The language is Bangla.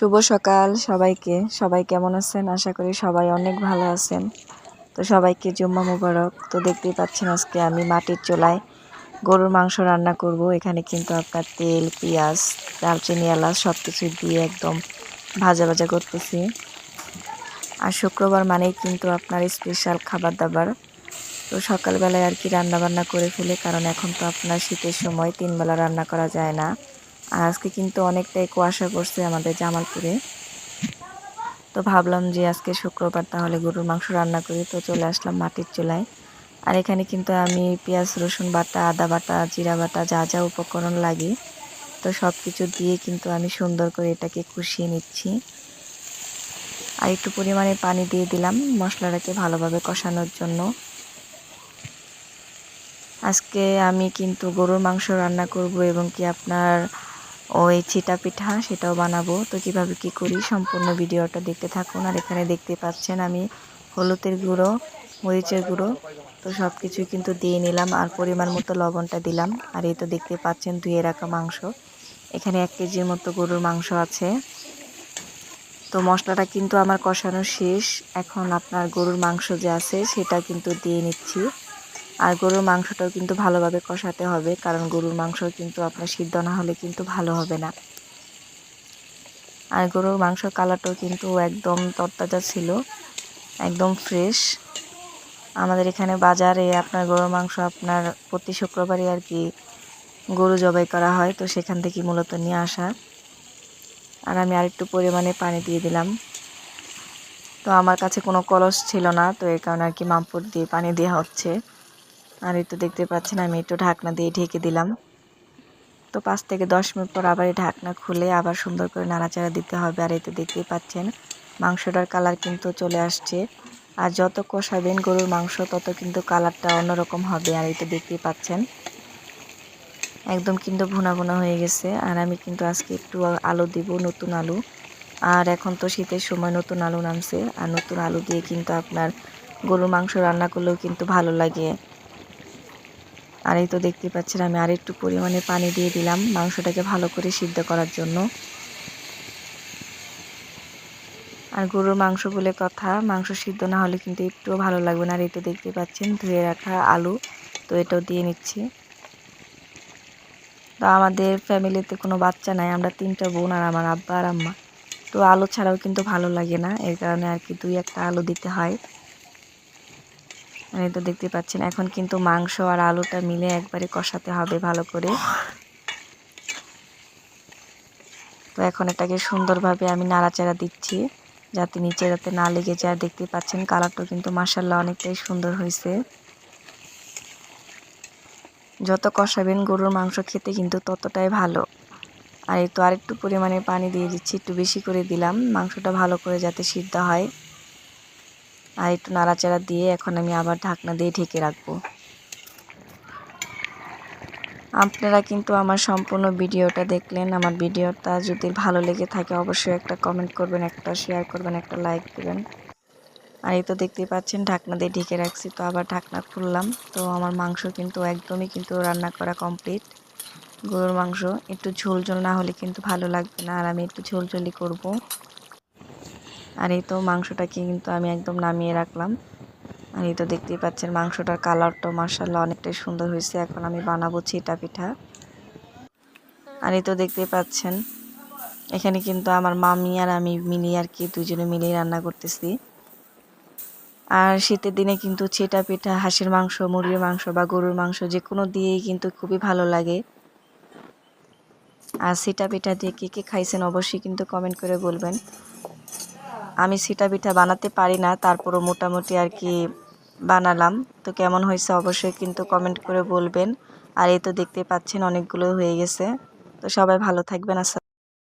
শুভ সকাল সবাইকে। সবাই কেমন আছেন? আশা করি সবাই অনেক ভালো আছেন। তো সবাইকে জুম্মা মুবারক। তো দেখতেই পাচ্ছেন আজকে আমি মাটির চোলায় গরুর মাংস রান্না করব। এখানে কিন্তু আপনার তেল, পেঁয়াজ, দারচিনি, এলাচ সব কিছু দিয়ে একদম ভাজা ভাজা করতেছি। আর শুক্রবার মানেই কিন্তু আপনার স্পেশাল খাবার দাবার তো সকালবেলায় আর কি রান্না বান্না করে ফেলে, কারণ এখন তো আপনার শীতের সময় তিনবেলা রান্না করা যায় না। আর আজকে কিন্তু অনেকটাই কুয়াশা পড়ছে আমাদের জামালপুরে। তো ভাবলাম যে আজকে শুক্রবার তাহলে গরুর মাংস রান্না করি, তো চলে আসলাম মাটির চুলায়। আর এখানে কিন্তু আমি পেঁয়াজ, রসুন বাটা, আদা বাটা, জিরা বাটা, যা যা উপকরণ লাগে, তো সব কিছু দিয়ে কিন্তু আমি সুন্দর করে এটাকে কষিয়ে নিচ্ছি। আর একটু পরিমাণে পানি দিয়ে দিলাম মশলাটাকে ভালোভাবে কষানোর জন্য। আজকে আমি কিন্তু গরুর মাংস রান্না করব এবং কি আপনার ওই চিটা পিঠা সেটাও বানাবো। তো কীভাবে কি করি, সম্পূর্ণ ভিডিওটা দেখতে থাকুন। আর এখানে দেখতে পাচ্ছেন আমি হলুদের গুঁড়ো, মরিচের গুঁড়ো, তো সব কিছুই কিন্তু দিয়ে নিলাম আর পরিমাণ মতো লবণটা দিলাম। আর এই তো দেখতে পাচ্ছেন ধুয়ে রাখা মাংস। এখানে এক কেজির মতো গরুর মাংস আছে। তো মশলাটা কিন্তু আমার কষানো শেষ। এখন আপনার গরুর মাংস যে আছে সেটা কিন্তু দিয়ে নিচ্ছি। আর গরুর মাংসটাও কিন্তু ভালোভাবে কষাতে হবে, কারণ গরুর মাংস কিন্তু আপনার সিদ্ধ না হলে কিন্তু ভালো হবে না। আর গরুর মাংস কালারটাও কিন্তু একদম তরতাজা ছিল, একদম ফ্রেশ। আমাদের এখানে বাজারে আপনার গরুর মাংস আপনার প্রতি শুক্রবারই আর কি গরু জবাই করা হয়, তো সেখান থেকে মূলত নিয়ে আসা। আর আমি আরেকটু পরিমাণে পানি দিয়ে দিলাম। তো আমার কাছে কোনো কলস ছিল না, তো এই কারণে আর কি মামপুর দিয়ে পানি দেওয়া হচ্ছে। আর এই তো দেখতে পাচ্ছেন, আমি একটু ঢাকনা দিয়ে ঢেকে দিলাম। তো পাঁচ থেকে দশ মিনিট পর আবার এই ঢাকনা খুলে আবার সুন্দর করে নাড়াচাড়া দিতে হবে। আর এই তো দেখতেই পাচ্ছেন, মাংসটার কালার কিন্তু চলে আসছে। আর যত কষাবেন গরুর মাংস, তত কিন্তু কালারটা অন্যরকম হবে। আর এই তো দেখতেই পাচ্ছেন, একদম কিন্তু ভুনা ভুনা হয়ে গেছে। আর আমি কিন্তু আজকে একটু আলু দিব, নতুন আলু। আর এখন তো শীতের সময় নতুন আলু নামছে। আর নতুন আলু দিয়ে কিন্তু আপনার গরুর মাংস রান্না করলেও কিন্তু ভালো লাগে। আর এই তো দেখতে পাচ্ছেন, আমি আর একটু পরিমাণে পানি দিয়ে দিলাম মাংসটাকে ভালো করে সিদ্ধ করার জন্য। আর গরুর মাংস বলে কথা, মাংস সিদ্ধ না হলে কিন্তু একটুও ভালো লাগবে না। আর এই তো দেখতে পাচ্ছেন, ধুয়ে রাখা আলু, তো এটাও দিয়ে নিচ্ছি। তো আমাদের ফ্যামিলিতে কোনো বাচ্চা নাই, আমরা তিনটা বোন আর আমার আব্বা আর আম্মা। তো আলু ছাড়াও কিন্তু ভালো লাগে না, এর কারণে আর কি দুই একটা আলু দিতে হয়। এই তো দেখতে পাচ্ছেন, এখন কিন্তু মাংস আর আলুটা মিলে একবারে কষাতে হবে ভালো করে। তো এখন এটাকে সুন্দরভাবে আমি নাড়াচাড়া দিচ্ছি, যাতে নিচে যাতে না লেগে যায়। দেখতে পাচ্ছেন কালারটা কিন্তু মাসাল্লাহ অনেকটাই সুন্দর হয়েছে। যত কষাবেন গরুর মাংস খেতে কিন্তু ততটাই ভালো। আর এই তো আরেকটু পরিমাণে পানি দিয়ে দিচ্ছি, একটু বেশি করে দিলাম। মাংসটা ভালো করে যাতে সিদ্ধ হয়। আর একটু নাড়াচাড়া দিয়ে এখন আমি আবার ঢাকনা দিয়ে ঢেকে রাখব। আপনারা কিন্তু আমার সম্পূর্ণ ভিডিওটা দেখলেন। আমার ভিডিওটা যদি ভালো লেগে থাকে অবশ্যই একটা কমেন্ট করবেন, একটা শেয়ার করবেন, একটা লাইক দেবেন। আর এই তো দেখতেই পাচ্ছেন ঢাকনা দিয়ে ঢেকে রাখছি, তো আবার ঢাকনা খুললাম। তো আমার মাংস কিন্তু একদমই কিন্তু রান্না করা কমপ্লিট গরুর মাংস একটু ঝোল ঝোল না হলে কিন্তু ভালো লাগবে না। আর আমি একটু ঝোল ঝোলই করব। আর এই তো মাংসটাকে কিন্তু আমি একদম নামিয়ে রাখলাম। আর এই তো দেখতেই পাচ্ছেন মাংসটার কালারটাও মার্শাল্লাহ অনেকটাই সুন্দর হয়েছে। এখন আমি বানাবো চিটা পিঠা। আর এই তো দেখতেই পাচ্ছেন, এখানে কিন্তু আমার মামি আর আমি মিলিয়ে আর কি দুজনে মিলিয়ে রান্না করতেছি। আর শীতের দিনে কিন্তু ছিটা পিঠা, হাঁসের মাংস, মুরগির মাংস বা গরুর মাংস যে কোনো দিয়েই কিন্তু খুবই ভালো লাগে। আর সিটা পিঠা দিয়ে কে কে খাইছেন অবশ্যই কিন্তু কমেন্ট করে বলবেন। আমি সিটা পিঠা বানাতে পারি না, তারপরও মোটামুটি আর কি বানালাম। তো কেমন হয়েছে অবশ্যই কিন্তু কমেন্ট করে বলবেন। আর এই তো দেখতে পাচ্ছেন, অনেকগুলো হয়ে গেছে। তো সবাই ভালো থাকবেন, আসসালাম